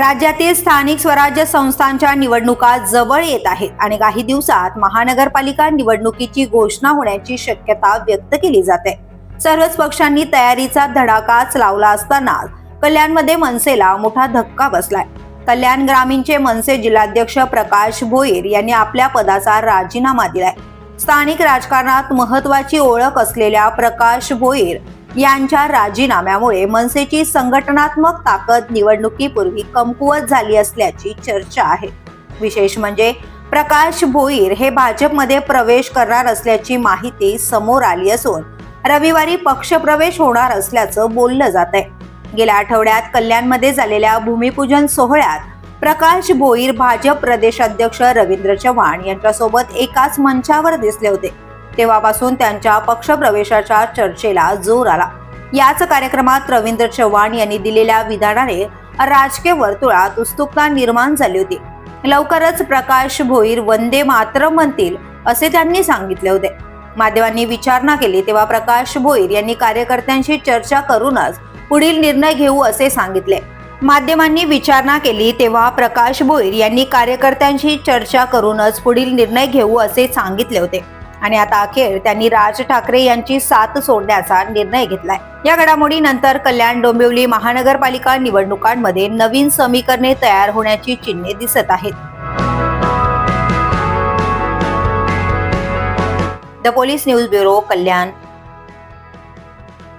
राज्यातील स्थानिक स्वराज्य संस्थांच्या निवडणुका जवळ येत आहेत आणि काही दिवसात महानगरपालिका निवडणुकीची घोषणा होण्याची शक्यता व्यक्त केली जाते. सर्वच पक्षांनी तयारीचा धडाकाच लावला असताना कल्याणमध्ये मनसेला मोठा धक्का बसलाय. कल्याण ग्रामीणचे मनसे जिल्हाध्यक्ष प्रकाश भोईर यांनी आपल्या पदाचा राजीनामा दिलाय. स्थानिक राजकारणात महत्वाची ओळख असलेल्या प्रकाश भोईर यांच्या राजीनाम्यामुळे मनसेची संघटनात्मक ताकद निवडणुकीपूर्वी कमकुवत झाली असल्याची चर्चा आहे. विशेष म्हणजे प्रकाश भोईर हे भाजपमध्ये प्रवेश करणार असल्याची माहिती समोर आली असून रविवारी पक्षप्रवेश होणार असल्याचं बोललं जात आहे. गेल्या आठवड्यात कल्याणमध्ये झालेल्या भूमिपूजन सोहळ्यात प्रकाश भोईर भाजप प्रदेशाध्यक्ष रवींद्र चव्हाण यांच्यासोबत एकाच मंचावर दिसले होते. तेव्हापासून त्यांच्या पक्षप्रवेशाच्या चर्चेला जोर आला. याच कार्यक्रमात रवींद्र चव्हाण यांनी दिलेल्या विधानाने राजकीय वर्तुळात उत्सुकता निर्माण झाली होती. लवकरच प्रकाश भोईर वंदे मात्र म्हणतील असे त्यांनी सांगितले होते. माध्यमांनी विचारणा केली तेव्हा प्रकाश भोईर यांनी कार्यकर्त्यांशी चर्चा करूनच पुढील निर्णय घेऊ असे सांगितले. माध्यमांनी विचारणा केली तेव्हा प्रकाश भोईर यांनी कार्यकर्त्यांशी चर्चा करूनच पुढील निर्णय घेऊ असे सांगितले होते. आणि आता अखेर त्यांनी राज ठाकरे यांची साथ सोडण्याचा निर्णय घेतलाय. या घडामोडीनंतर कल्याण डोंबिवली महानगरपालिका निवडणुकांमध्ये नवीन समीकरणे तयार होण्याची चिन्हे दिसत आहेत. The police news bureau Kalyan.